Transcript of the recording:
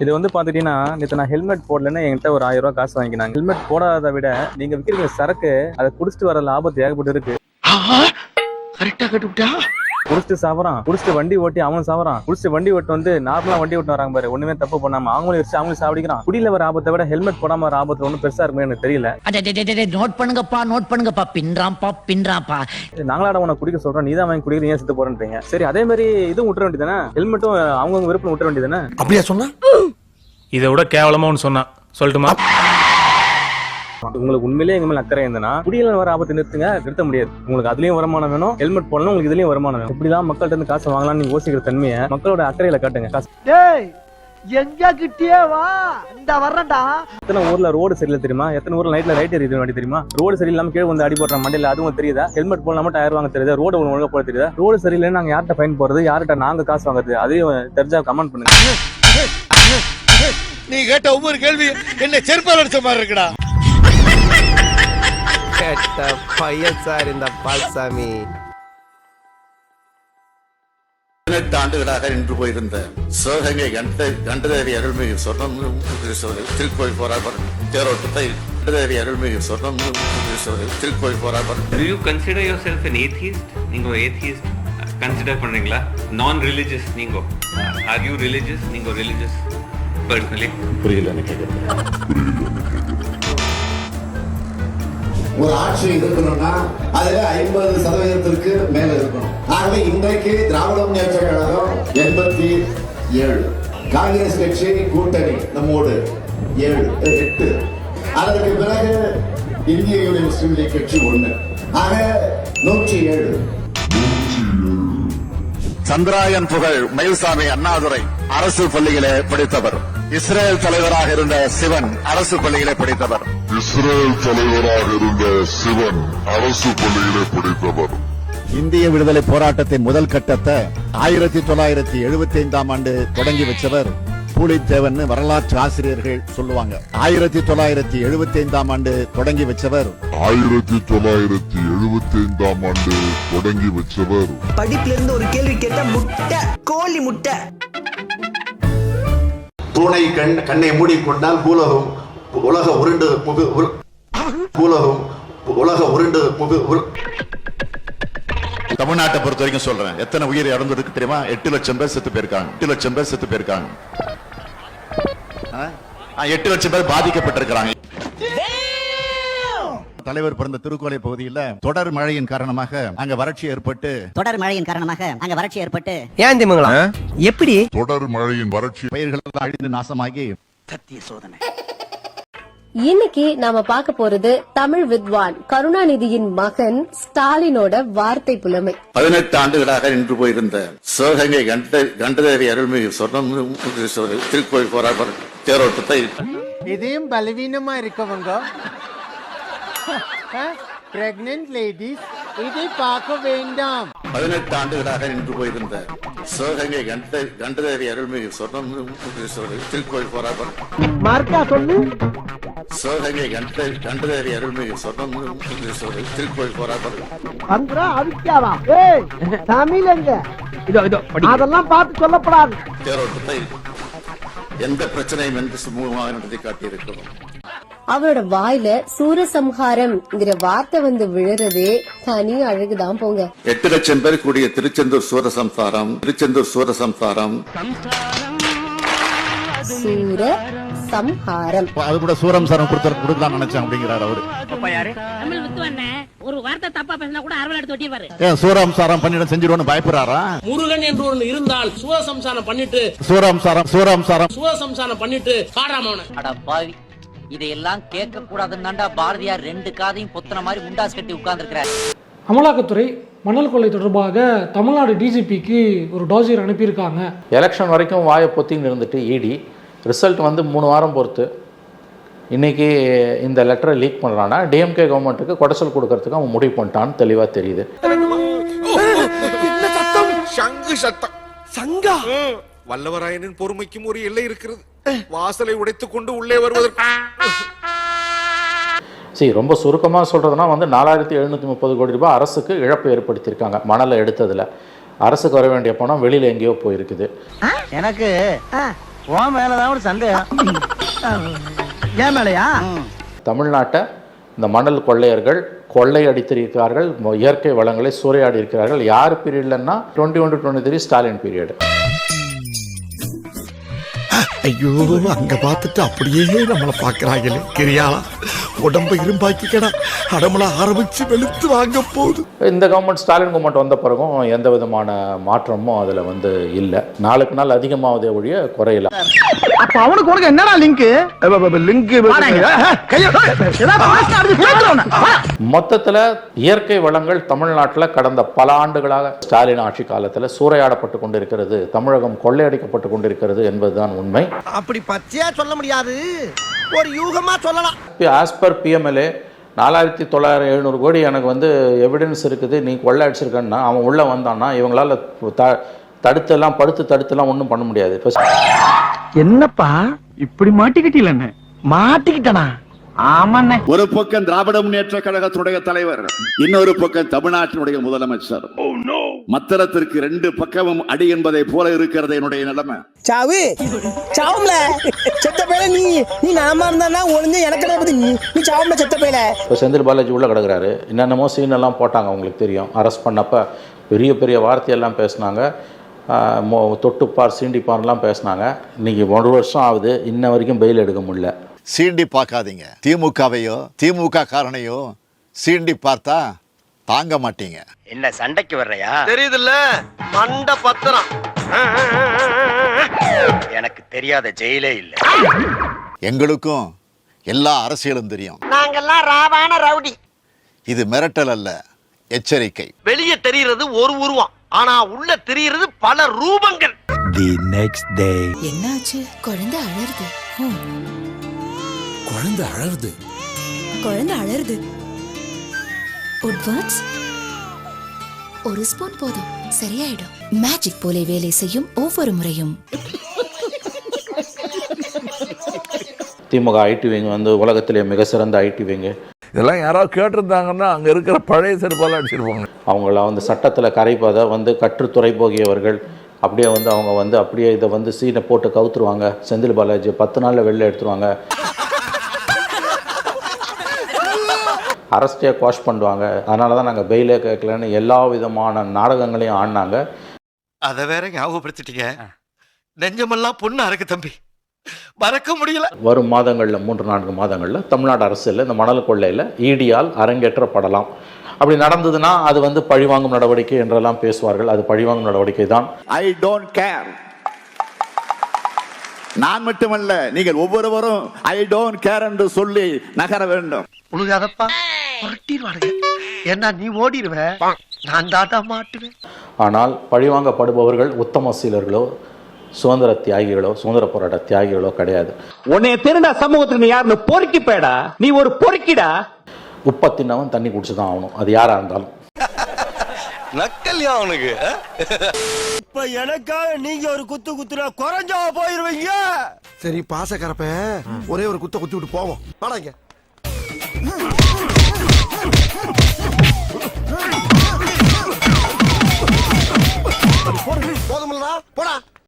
இது வந்து பாத்துட்டீங்கன்னா நேற்று நான் ஹெல்மெட் போடலன்னு என்கிட்ட ஒரு ஆயிரம் ரூபாய் காசு வாங்கினாங்க. ஹெல்மெட் போடாத விட நீங்க விற்கிறீங்க சரக்கு அதை குடிச்சிட்டு வர லாபத்து ஏகப்பட்டு இருக்கு கரெக்டா கட்டுவிட்டா குடிச்சிட்டு சாவறான். குடிச்சிட்டு வண்டி ஓட்டி அவன் சாவறான். குடிச்சிட்டு வண்டி ஓட்டு வந்து நார்மலா வண்டி ஓட்டு வராங்க பாரு. ஒண்ணுமே தப்பு பண்ணாம. அவங்களும் வச்சு அவங்களும் சாவடிக்கிறான். குடியில வர ஆபத்தை விட ஹெல்மெட் போடாம வர ஆபத்து ஒன்றும் பெருசா இருக்குமே எனக்கு தெரியல. நோட் பண்ணுங்கப்பா நோட் பண்ணுங்கப்பா. பின்றாம்பா பின்றாம்பா நாங்களாட உனக்கு குடிக்க சொல்றோம். நீ தான் வாங்கி குடிக்கிறீங்க செத்து போறேன்றீங்க சரி அதே மாதிரி இதுவும் விட்டுற வேண்டியதானே ஹெல்மெட்டும் அவங்கவுங்க விருப்பம் விட்டுற வேண்டியதானே அப்படியா சொன்னா? இதை விட கேவலமா ஒன்று சொன்னான். சொல்லட்டுமா? உங்களுக்கு உண்மையிலேயே எங்க மேல அக்கறை இருந்தனா குடியில வர ஆபத்து நிறுத்துங்க நிறுத்த முடியாது. உங்களுக்கு அதுலயும் வருமானம் வேணும் ஹெல்மெட் போடணும் உங்களுக்கு இதுலயும் வருமானம் வேணும். இப்படிதான் மக்கள்கிட்ட இருந்து காசு வாங்கலாம்னு நீங்க யோசிக்கிற தன்மையை மக்களோட அக்கறையில காட்டுங்க. காசு டேய் எங்க கிட்டியே வா. இந்த வர்றேன்டா. எத்தனை ஊர்ல ரோடு சரியில்லை தெரியுமா? எத்தனை ஊர்ல நைட்ல லைட் எரியுது வண்டி தெரியுமா? ரோடு சரியில்லாம கீழே வந்து அடி போடுற மண்டையில அதுவும் தெரியுதா? ஹெல்மெட் போடாம டயர் வாங்க தெரியுதா? ரோடு ஒழுங்கா போட தெரியுதா? ரோடு சரியில்லைன்னு நாங்க யார்கிட்ட ஃபைன் போறது யார்கிட்ட நாங்க காசு வாங்குறது? அதையும் தெரிஞ்சா கமெண்ட் பண்ணுங்க. நீ கேட்ட ஒவ்வொரு கேள்வி என்ன செருப்பால் அடிச்ச மாதிரி இருக்குடா. பையன் சார் இந்த பால்சாமி. பதினெட்டு ஆண்டுகளாக நின்று போயிருந்த சிவகங்கை கண்ட கண்டதேவி அருள்மிகு சொர்ணம் திருக்கோயில் போராபர் தேரோட்டத்தை கண்டதேவி அருள்மிகு சொர்ணம் திருக்கோயில் போராபர் Do you consider yourself an atheist? நீங்க atheist கன்சிடர் பண்றீங்களா? நான் ரிலிஜியஸ் நீங்க ஆர் யூ ரிலிஜியஸ் நீங்க ரிலிஜியஸ் பர்சனலி ஒரு ஆட்சி இருக்கணும்னா அதுல ஐம்பது சதவீதத்திற்கு மேல இருக்கணும். ஆகவே இன்றைக்கு திராவிட முன்னேற்ற கழகம் எண்பத்தி ஏழு. காங்கிரஸ் கட்சி கூட்டணி நம்மோடு ஏழு எட்டு. அதற்கு பிறகு இந்திய யூனியன் முஸ்லீம் லீக் கட்சி ஒண்ணு. ஆக நூற்றி ஏழு. சந்திராயன் புகழ் மயில்சாமி அண்ணாதுரை அரசு பள்ளியிலே படித்தவர். இஸ்ரேல் தலைவராக இருந்த சிவன் அரசு பள்ளியிலே படித்தவர். இஸ்ரேல் தலைவராக இருந்த சிவன் அரசு பள்ளியிலே படித்தவர். இந்திய விடுதலை போராட்டத்தின் முதல் கட்டத்தை ஆயிரத்தி தொள்ளாயிரத்தி எழுபத்தி ஐந்தாம் ஆண்டு தொடங்கி வச்சவர் பூலித்தேவன் வரலாற்று ஆசிரியர்கள் சொல்லுவாங்க. ஆயிரத்தி தொள்ளாயிரத்தி எழுபத்தி ஐந்தாம் ஆண்டு தொடங்கி வச்சவர். ஆயிரத்தி தொள்ளாயிரத்தி எழுபத்தி ஐந்தாம் ஆண்டு தொடங்கி வச்சவர். படிப்புல இருந்து ஒரு கேள்வி கேட்டா முட்டை கோழி முட்டை. பூனை கண் கண்ணை மூடிக்கொண்டால் பூலகம் உலக உருண்டு புகு உரு- பூலகம் உலக உருண்டு புகு உரு- தமிழ்நாட்டை பொறுத்த வரைக்கும் சொல்றேன். எத்தனை உயிர் இறந்திருக்கு தெரியுமா? எட்டு லட்சம் பேர் செத்து போயிருக்காங்க. எட்டு லட்சம் பேர் செத்து போயிருக்காங்க. எட்டு லட்சம் பேர் பாதிக்கப்பட்டிருக்கிறாங்க. தலைவர் பிறந்த திருக்கோலை பகுதியில் தொடர் மழையின் காரணமாக அங்க வறட்சி ஏற்பட்டு தொடர் மழையின் காரணமாக அங்க வறட்சி ஏற்பட்டு ஏன் திமுங்களா எப்படி? தொடர் மழையின் வறட்சி பயிர்கள் எல்லாம் அழிந்து நாசமாகி இன்னைக்கு நாம பார்க்க போறது தமிழ் வித்வான் கருணாநிதியின் மகன் ஸ்டாலினோட வார்த்தை புலமை. பதினெட்டு ஆண்டுகளாக நின்று போயிருந்த சிவகங்கை கண்ட கண்டதேவி அருள்மிகு சொர்ணம் திருக்கோயில் போராபர் தேரோட்டத்தை இதையும் பலவீனமா இருக்கவங்க பிரெக்னன்ட் லேடிஸ் இதை பார்க்க வேண்டாம். பதினெட்டு ஆண்டுகளாக நின்று போயிருந்த சிவகங்கை கண்ட கண்டதேவி அருள்மிகு சொர்ணம் திருக்கோயில் போராபர் மார்க்கா சொல்லு. சிவகங்கை கண்ட கண்டதேவி அருள்மிகு சொர்ணம் திருக்கோயில் ஏய் தமிழங்க அதெல்லாம் பார்த்து சொல்லப்படாது. தேரோட்டத்தை எந்த பிரச்சனையும் என்று சுமூகமாக நடத்தி காட்டியிருக்கிறோம். அவரோட வாயில சூரசம்ஹாரம்ங்கிற வார்த்தை வந்து விழுறதே தனி அழகுதான் போங்க. எட்டு லட்சம் பேர் கூடிய திருச்செந்தூர் சூரசம்சாரம் திருச்செந்தூர் சூரசம்சாரம் சூர சம்ஹாரம் அது கூட சூரம்சாரம் கொடுத்து கொடுக்கலாம் நினைச்சேன் அப்படிங்கிறார் அவரு. ஒரு வார்த்தை தப்பா பேசினா கூட அரவல் எடுத்து ஒட்டிடுவாரு ஏன் சூரம்சாரம் பண்ணிட செஞ்சிருவோம்னு பயப்படுறாரா? முருகன் என்று ஒன்று இருந்தால் சூரசம்சாரம் பண்ணிட்டு சூரம்சாரம் சூரம்சாரம் சூரசம்சாரம் பண்ணிட்டு காடாமவன. அட பாவி. இதையெல்லாம் கேட்க கூடாதுன்னு பாரதியார் ரெண்டு காதையும் பொத்தன மாதிரி முண்டாஸ் கட்டி உட்கார்ந்துருக்கிறார். அமலாக்கத்துறை மணல் கொள்ளை தொடர்பாக தமிழ்நாடு டிஜிபிக்கு ஒரு டாசியர் அனுப்பியிருக்காங்க. எலெக்ஷன் வரைக்கும் வாயை பொத்தின்னு இருந்துட்டு இடி ரிசல்ட் வந்து மூணு வாரம் பொறுத்து. இன்னைக்கு இந்த லெட்டரை லீக் பண்ணுறான்னா டிஎம்கே கவர்மெண்ட்டுக்கு கொடைசல் கொடுக்கறதுக்கு அவன் முடிவு பண்ணிட்டான்னு தெளிவாக தெரியுது. என்ன சத்தம்? சங்கு சத்தம். சங்கா? வல்லவராயனின் பொறுமைக்கும் ஒரு எல்லை இருக்கிறது. வாசலை உடைத்துக் கொண்டு உள்ளே வருவதற்கு சரி ரொம்ப சுருக்கமாக சொல்கிறதுனா வந்து நாலாயிரத்தி எழுநூற்றி முப்பது கோடி ரூபாய் அரசுக்கு இழப்பு ஏற்படுத்தியிருக்காங்க மணலை எடுத்ததில். அரசுக்கு வர வேண்டிய பணம் வெளியில் எங்கேயோ போயிருக்குது. எனக்கு? உன் மேலதான் ஒரு சந்தேகம். ஏன் மேலையா? தமிழ்நாட்டை இந்த மணல் கொள்ளையர்கள் கொள்ளை அடித்திருக்கிறார்கள் மொ- இயற்கை வளங்களை சூறையாடி இருக்கிறார்கள். யார் பீரியட்லன்னா twenty one to twenty three Stalin period ஐயோ அங்க பார்த்துட்டு அப்படியே நம்மள பாக்குறாங்களே கிரியாளா உடம்ப இரும்பாக்கிக்கடா. அடமள ஆரம்பிச்சு வெளுத்து வாங்க போகுது இந்த கவர்மெண்ட் ஸ்டாலின் கவர்மெண்ட் வந்த பிறகும் எந்த விதமான மாற்றமும் அதில் வந்து இல்லை. நாளுக்கு நாள் அதிகமாவதே ஒழிய குறையல. அப்ப அவனுக்கு உனக்கு என்னடா லிங்க் லிங்க் மொத்தத்தில் இயற்கை வளங்கள் தமிழ்நாட்டில் கடந்த பல ஆண்டுகளாக ஸ்டாலின் ஆட்சி காலத்தில் சூறையாடப்பட்டு கொண்டிருக்கிறது தமிழகம் கொள்ளையடிக்கப்பட்டு கொண்டிருக்கிறது என்பதுதான் உண்மை. அப்படி பச்சையா சொல்ல முடியாது. ஒரு யூகமா சொல்லலாம். ஆஸ் பர் பிஎம்எல்ஏ நாலாயிரத்தி தொள்ளாயிரம் எழுநூறு கோடி எனக்கு வந்து எவிடன்ஸ் இருக்குது. நீ கொள்ளை அடிச்சிருக்கன்னா அவன் உள்ளே வந்தான்னா இவங்களால த தடுத்தெல்லாம் படுத்து தடுத்தெல்லாம் ஒன்றும் பண்ண முடியாது. இப்போ என்னப்பா? இப்படி மாட்டிக்கிட்டீங்க மாட்டிக்கிட்டனா? ஒரு பக்கம் திராவிட முன்னேற்ற கழகத்தினுடைய தலைவர் இன்னொரு பக்கம் தமிழ்நாட்டினுடைய முதலமைச்சர். மத்தளத்திற்கு ரெண்டு பக்கமும் அடி என்பதை போல இருக்கிறது என்னுடைய நிலைமை. சாவு சாவும்ல. செத்த பேல நீ நீ நாம இருந்தா ஒளிஞ்சு எனக்கு பத்தி? நீ நீ சாவும்ல செத்த பேல இப்போ செந்தில் பாலாஜி உள்ளே கிடக்குறாரு. என்னென்னமோ சீன் எல்லாம் போட்டாங்க அவங்களுக்கு தெரியும். அரெஸ்ட் பண்ணப்ப பெரிய பெரிய வார்த்தையெல்லாம் பேசுனாங்க. தொட்டுப்பார் சீண்டிப்பார்லாம் பேசுனாங்க. இன்னைக்கு ஒரு வருஷம் ஆகுது. இன்ன வரைக்கும் பெயில் எடுக்க முடியல. சீண்டி பார்க்காதீங்க. திமுகவையோ திமுக காரனையோ சீண்டி பார்த்தா தாங்க மாட்டீங்க. என்ன சண்டைக்கு வர்றையா? தெரியுதுல்ல? மண்ட பத்திரம். எனக்கு தெரியாத ஜெயிலே இல்ல. எங்களுக்கும் எல்லா அரசியலும் தெரியும். நாங்கெல்லாம் ராவான ரவுடி. இது மிரட்டல் அல்ல எச்சரிக்கை. வெளியே தெரிகிறது ஒரு உருவம். ஆனா உள்ள தெரிகிறது பல ரூபங்கள். தி நெக்ஸ்ட் டே என்னாச்சு? குழந்தை அழறது. குழந்தை அழகுது குழந்தை அழறது. உட்வர்ட்ஸ் ஒரு ஸ்பூன் போதும். சரியாயிடும். மேஜிக் போல வேலை செய்யும் ஒவ்வொரு முறையும். திமுக ஐடி விங் வந்து உலகத்திலே மிக சிறந்த ஐடி விங்கு இதெல்லாம் யாராவது கேட்டிருந்தாங்கன்னா அங்க இருக்கிற பழைய செருப்பால அடிச்சிருப்பாங்க அவங்கள வந்து சட்டத்தில் கரைப்பதை வந்து கற்றுத்துறை போகியவர்கள் அப்படியே வந்து அவங்க வந்து அப்படியே இதை வந்து சீனை போட்டு கவுத்துருவாங்க. செந்தில் பாலாஜி பத்து நாளில் வெளில எடுத்துருவாங்க. அரஸ்டே குவாஷ் பண்ணுவாங்க. அதனால தான் நாங்கள் பெயிலே கேட்கலன்னு எல்லா விதமான நாடகங்களையும் ஆடினாங்க. அத வேற ஞாபகப்படுத்திட்டீங்க. நெஞ்சமெல்லாம் பொண்ணு அறக்கு தம்பி. மறக்க முடியல. வரும் மாதங்களில் மூன்று நான்கு மாதங்களில் தமிழ்நாடு அரசியலில் இந்த மணல் கொள்ளையில் ஈடியால் அரங்கேற்றப்படலாம். அப்படி நடந்ததுன்னா அது வந்து பழிவாங்கும் நடவடிக்கை என்றெல்லாம் பேசுவார்கள். அது பழிவாங்கும் நடவடிக்கை தான். ஐ டோன்ட் கேர் நான் மட்டுமல்ல நீங்கள் ஒவ்வொருவரும் ஐ டோன்ட் கேர் என்று சொல்லி நகர வேண்டும். உழுகாதப்பா புரட்டிடுவானுங்க ஏன்னா நீ ஓடிடுவ. நான் தாட்டா மாட்டுவேன். ஆனால் பழிவாங்கப்படுபவர்கள் உத்தம சீலர்களோ சுதந்திர தியாகிகளோ சுதந்திர போராட்ட தியாகிகளோ கிடையாது. உன்னைய திருடா சமூகத்துக்கு நீ யாருன்னு பொறுக்கி பேடா நீ ஒரு பொறுக்கிடா. உப்பை தின்னவன் தண்ணி குடிச்சு தான் ஆகணும். அது யாராக இருந்தாலும். நக்கல்யா அவனுக்கு. இப்ப எனக்காக நீங்க ஒரு குத்து குத்துனா குறைஞ்சா போயிருவீங்க? சரி பாசக்கரப்ப. ஒரே ஒரு குத்த குத்தி விட்டு போவோம். வாடாங்க போதுமில்லடா. போடா.